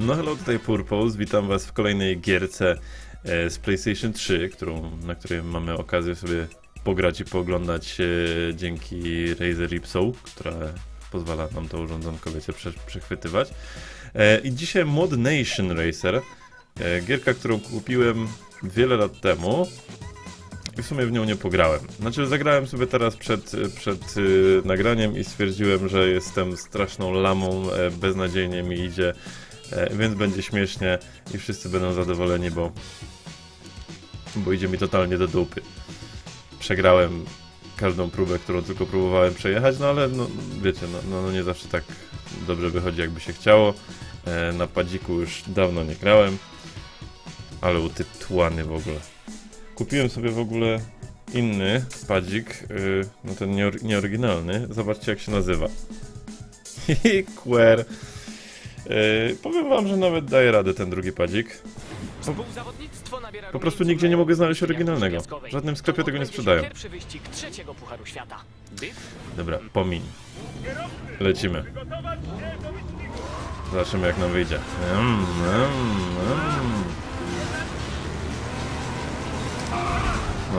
No hello, tutaj Purpose, witam was w kolejnej gierce e, z PlayStation 3, którą, na której mamy okazję sobie pograć i pooglądać e, dzięki Razer Ipso, która pozwala nam to urządzonko, wiecie, prze, przechwytywać. E, I dzisiaj Mod Nation Racer, gierka, którą kupiłem wiele lat temu i w sumie w nią nie pograłem. Znaczy zagrałem sobie teraz przed, przed nagraniem i stwierdziłem, że jestem straszną lamą, beznadziejnie mi idzie, więc będzie śmiesznie i wszyscy będą zadowoleni, bo, bo idzie mi totalnie do dupy. Przegrałem każdą próbę, którą tylko próbowałem przejechać, no ale no, wiecie, no, no, no nie zawsze tak dobrze wychodzi, jakby się chciało. E, na padziku już dawno nie grałem, ale utytułany w ogóle. Kupiłem sobie w ogóle inny padzik, yy, no ten nieor- nieoryginalny. Zobaczcie jak się nazywa. Quer. Yy, powiem wam, że nawet daje radę ten drugi padzik. Po prostu nigdzie nie mogę znaleźć oryginalnego. W żadnym sklepie tego nie sprzedają. Dobra, pomiń. Lecimy. Zobaczymy jak nam wyjdzie. Mm, mm, mm.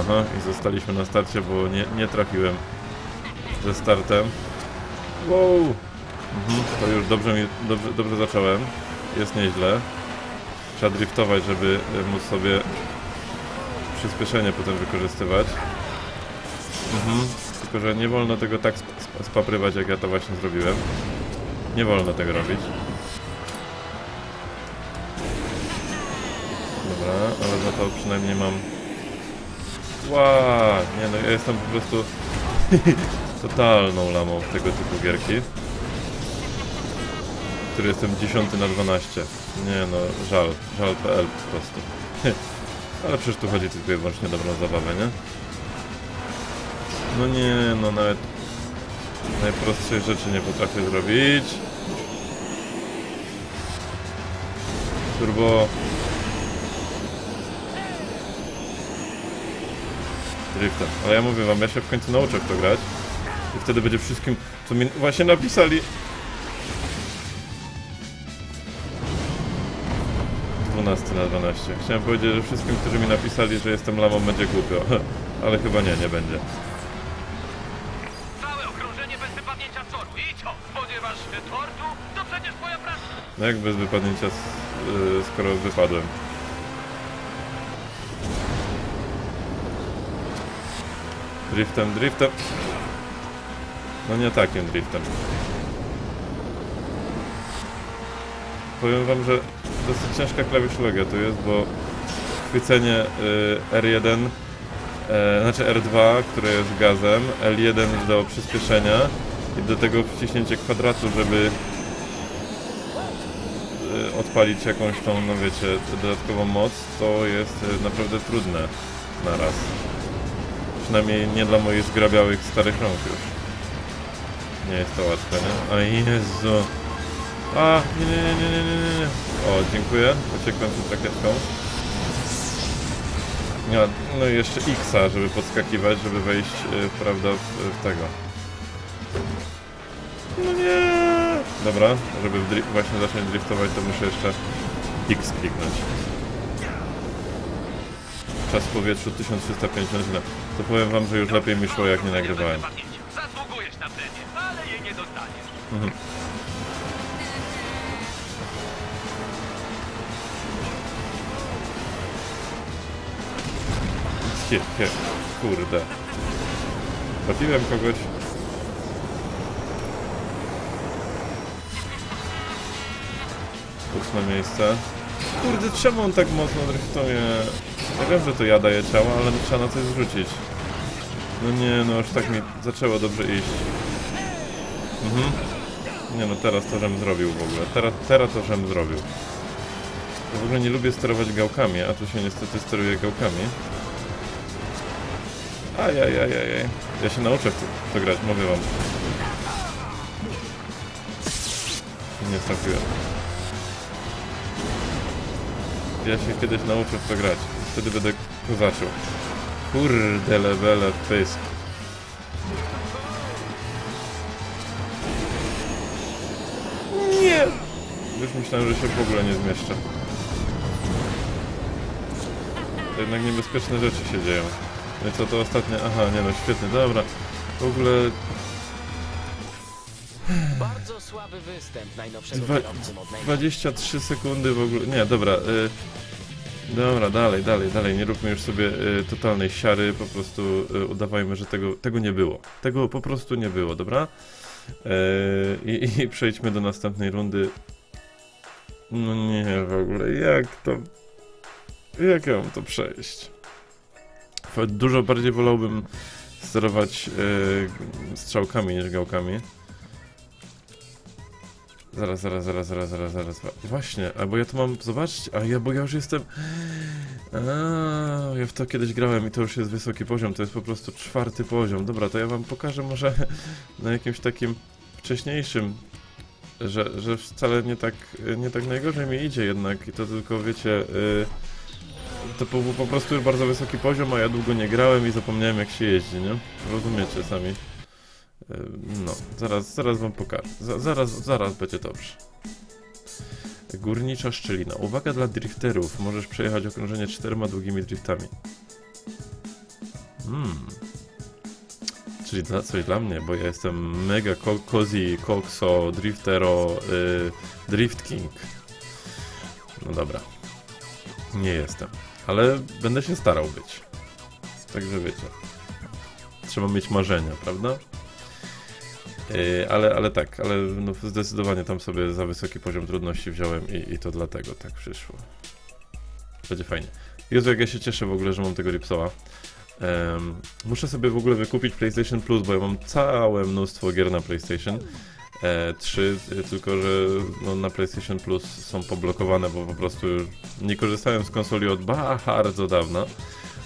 Aha, i zostaliśmy na starcie, bo nie, nie trafiłem ze startem. Wow! Mhm, to już dobrze, mi, dobrze, dobrze zacząłem. Jest nieźle. Trzeba driftować, żeby e, móc sobie przyspieszenie potem wykorzystywać. Mhm. Tylko, że nie wolno tego tak sp sp spaprywać, jak ja to właśnie zrobiłem. Nie wolno tego robić. Dobra, ale za to przynajmniej mam... Ła, nie no, ja jestem po prostu totalną lamą w tego typu gierki. Który jestem 10 na 12. Nie no, żal, żal.pl po prostu. ale przecież tu chodzi tylko i wyłącznie o dobrą zabawę, nie? No nie, no nawet najprostszej rzeczy nie potrafię zrobić. Turbo. Driftem. Ale ja mówię wam, ja się w końcu nauczę w to grać. I wtedy będzie wszystkim, co mi właśnie napisali. 12 na 12. Chciałem powiedzieć, że wszystkim, którzy mi napisali, że jestem lamą, będzie głupio. Ale chyba nie, nie będzie. Całe okrążenie bez wypadnięcia toru. I co? Spodziewasz się tortu? To przecież twoja praca. No jak bez wypadnięcia, y, skoro wypadłem? Driftem, driftem. No nie takim driftem. Powiem wam, że dosyć ciężka klawiszologia tu jest, bo chwycenie y, R1, e, znaczy R2, które jest gazem, L1 do przyspieszenia i do tego wciśnięcie kwadratu, żeby y, odpalić jakąś tą, no wiecie, dodatkową moc, to jest y, naprawdę trudne na raz. Przynajmniej nie dla moich zgrabiałych starych rąk już. Nie jest to łatwe, nie? A Jezu. A, nie, nie, nie, nie, nie, nie, nie. O, dziękuję. Uciekłem przed rakietką. No, no i jeszcze Xa, żeby podskakiwać, żeby wejść, y, prawda, w, w tego. No nie! Dobra, żeby właśnie zacząć driftować, to muszę jeszcze X kliknąć. Czas w powietrzu 1350 lat. To powiem wam, że już lepiej mi szło, jak nie nagrywałem. Mhm. Hie, hie, kurde. Trafiłem kogoś. Ósme miejsce. Kurde, czemu on tak mocno driftuje? Ja wiem, że to ja daję ciała, ale trzeba na coś zrzucić. No nie, no już tak mi zaczęło dobrze iść. Mhm. Nie no, teraz to żem zrobił w ogóle. Teraz, teraz to żem zrobił. Ja w ogóle nie lubię sterować gałkami, a tu się niestety steruje gałkami. Ajajajajaj. Ja się nauczę w to, to grać, mówię wam. Nie trafiłem. Ja się kiedyś nauczę w to grać. Wtedy będę kozaczył. Kurde lebele pysk. Nie! już myślałem, że się w ogóle nie zmieszczę. To jednak niebezpieczne rzeczy się dzieją. No i co to ostatnie? Aha, nie no, świetnie, dobra. W ogóle Bardzo słaby występ najnowszego Dwa- kierowcy modnego. 23 sekundy w ogóle. Nie, dobra. Y, dobra, dalej, dalej, dalej. Nie róbmy już sobie y, totalnej siary. Po prostu y, udawajmy, że tego, tego nie było. Tego po prostu nie było, dobra? Y, i, I przejdźmy do następnej rundy. No nie, w ogóle, jak to. Jak ja mam to przejść? Dużo bardziej wolałbym sterować y, strzałkami niż gałkami. Zaraz, zaraz, zaraz, zaraz, zaraz, zaraz. Właśnie, albo ja to mam zobaczyć, a ja, bo ja już jestem. A, ja w to kiedyś grałem i to już jest wysoki poziom, to jest po prostu czwarty poziom. Dobra, to ja wam pokażę może na jakimś takim wcześniejszym, że, że wcale nie tak, nie tak najgorzej mi idzie jednak i to tylko wiecie. y, to był po prostu bardzo wysoki poziom, a ja długo nie grałem i zapomniałem jak się jeździ, nie? Rozumiecie sami. No, zaraz, zaraz wam pokażę. Za, zaraz, zaraz będzie dobrze. Górnicza szczelina. Uwaga dla drifterów. Możesz przejechać okrążenie czterema długimi driftami. Hmm. Czyli dla, coś dla mnie, bo ja jestem mega ko cozy, kokso, driftero, y, drift king. No dobra. Nie jestem. Ale będę się starał być. Także wiecie. Trzeba mieć marzenia, prawda? Yy, ale, ale tak, ale no zdecydowanie tam sobie za wysoki poziom trudności wziąłem i, i to dlatego tak przyszło. Będzie fajnie. Jezu, jak ja się cieszę w ogóle, że mam tego Ripsoa. Em, muszę sobie w ogóle wykupić PlayStation Plus, bo ja mam całe mnóstwo gier na PlayStation 3, y, tylko że no, na PlayStation Plus są poblokowane, bo po prostu nie korzystałem z konsoli od bardzo dawna.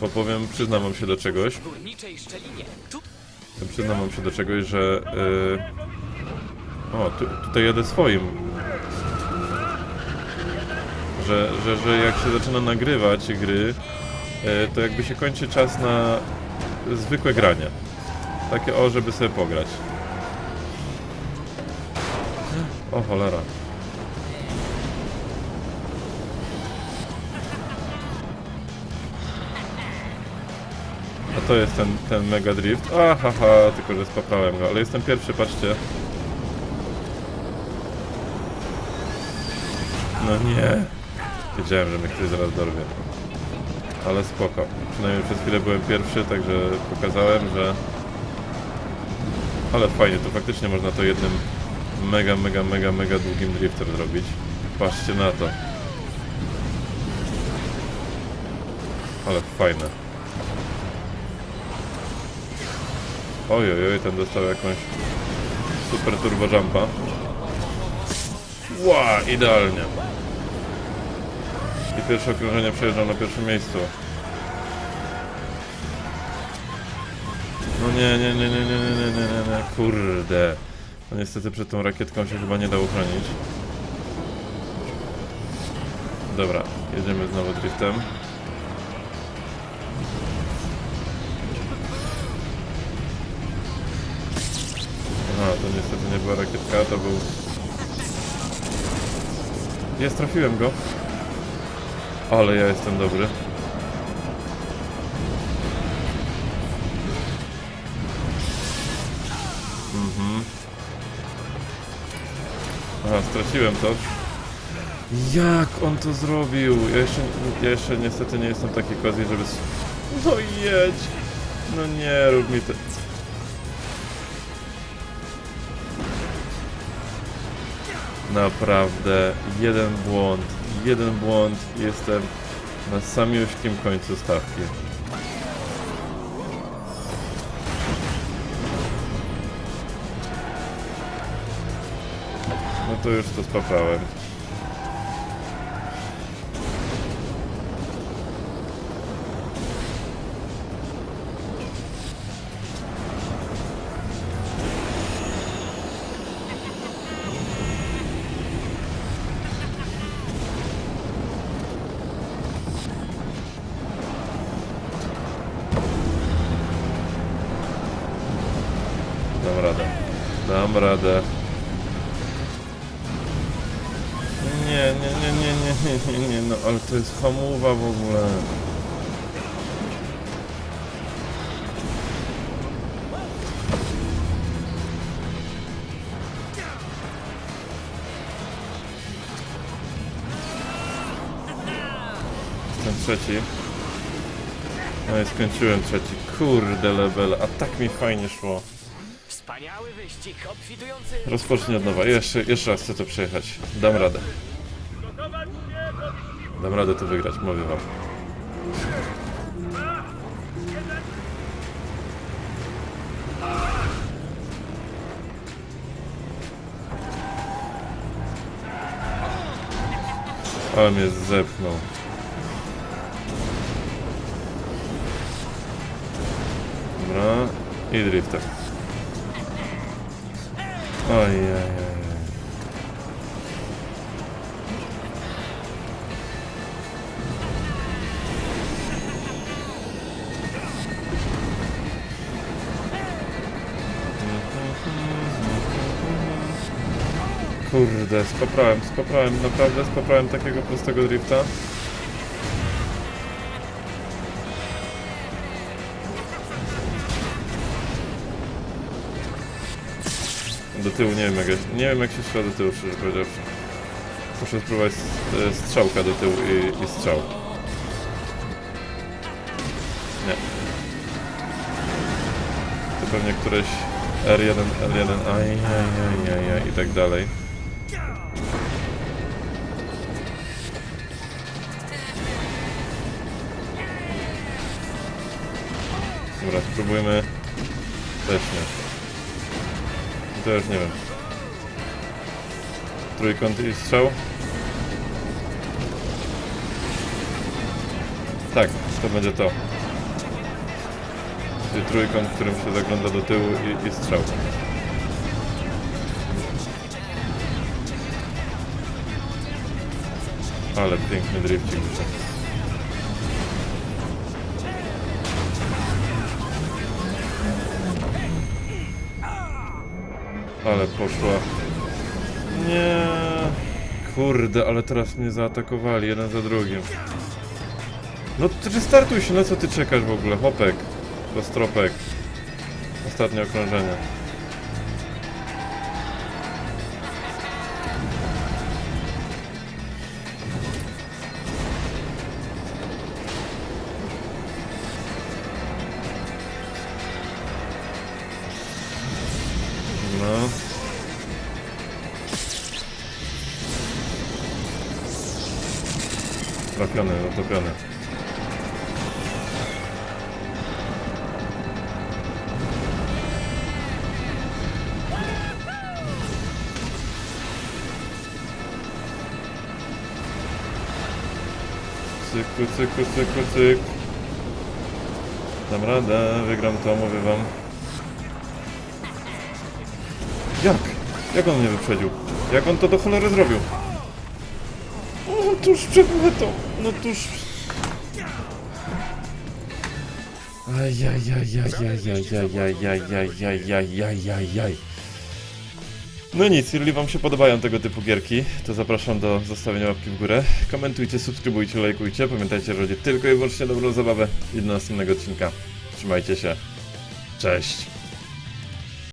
Bo powiem, przyznam wam się do czegoś, Przyznam wam się do czegoś, że. y, o, tu, tutaj jadę swoim. Że, że, że jak się zaczyna nagrywać gry, to jakby się kończy czas na zwykłe granie. Takie o, żeby sobie pograć. O cholera. A to jest ten, ten mega drift. Aha, ha, tylko że spapałem go, ale jestem pierwszy, patrzcie. No nie. Wiedziałem, że mnie ktoś zaraz dorwie. Ale spoko. Przynajmniej przez chwilę byłem pierwszy, także pokazałem, że... Ale fajnie, to faktycznie można to jednym mega, mega, mega, mega długim driftem zrobić. Patrzcie na to. Ale fajne. Oj, oj, ten dostał jakąś super turbo jumpa. Ła, idealnie. I pierwsze okrążenie przejeżdżam na pierwszym miejscu. No nie, nie, nie, nie, nie, nie, nie, nie, nie, kurde. No niestety przed tą rakietką się chyba nie da uchronić. Dobra, jedziemy znowu driftem. Aha, to niestety nie była rakietka, to był... Jest, trafiłem go. Ale ja jestem dobry. Aha, straciłem to. Jak on to zrobił? Ja jeszcze, ja jeszcze niestety nie jestem taki quasi, żeby... No jedź! No nie, rób mi to... Naprawdę, jeden błąd, jeden błąd jestem na samiuśkim końcu stawki. To już to spapałem. Dam radę. Dam radę. Nie, nie, nie, nie, nie, nie, nie, no ale to jest hamuwa w ogóle. Ten trzeci. No i skończyłem trzeci. Kurde level, a tak mi fajnie szło. Wspaniały wyścig, obfitujący... Rozpocznij od nowa. Jeszcze, jeszcze raz chcę to przejechać. Dam radę. Dam radę to wygrać, mówię wam. Ale mnie zepchnął. Dobra. I drifter. Ojej. Kurde, skoprałem, skoprałem, naprawdę skoprałem takiego prostego drifta. Do tyłu nie wiem jak, ja, nie wiem jak się strzela do tyłu, szczerze powiedziawszy. Muszę spróbować e, strzałka do tyłu i, i strzał. Nie. To pewnie któreś R1, L1, aj, aj, aj, aj, aj i tak dalej. Dobra, spróbujmy. Też nie. To już nie wiem. Trójkąt i strzał? Tak, to będzie to. Czyli trójkąt, którym się zagląda do tyłu i, i strzał. Ale piękny driftik Ale poszła. Nie. Kurde, ale teraz mnie zaatakowali jeden za drugim. No ty wystartuj się, na co ty czekasz w ogóle, chłopek? Roztropek. Ostatnie okrążenie. No. Trafiony, zatopiony. Cyklu, cyklu, cyklu, cyk. Dam radę, wygram to, mówię wam. Jak? Jak on mnie wyprzedził? Jak on to do cholery zrobił? O, tuż przed metą. No tuż... Ajajajajajajajajajajajajajajajajajaj. No nic, jeżeli wam się podobają tego typu gierki, to zapraszam do zostawienia łapki w górę. Komentujcie, subskrybujcie, lajkujcie. Pamiętajcie, że tylko i wyłącznie dobrą zabawę i do następnego odcinka. Trzymajcie się. Cześć.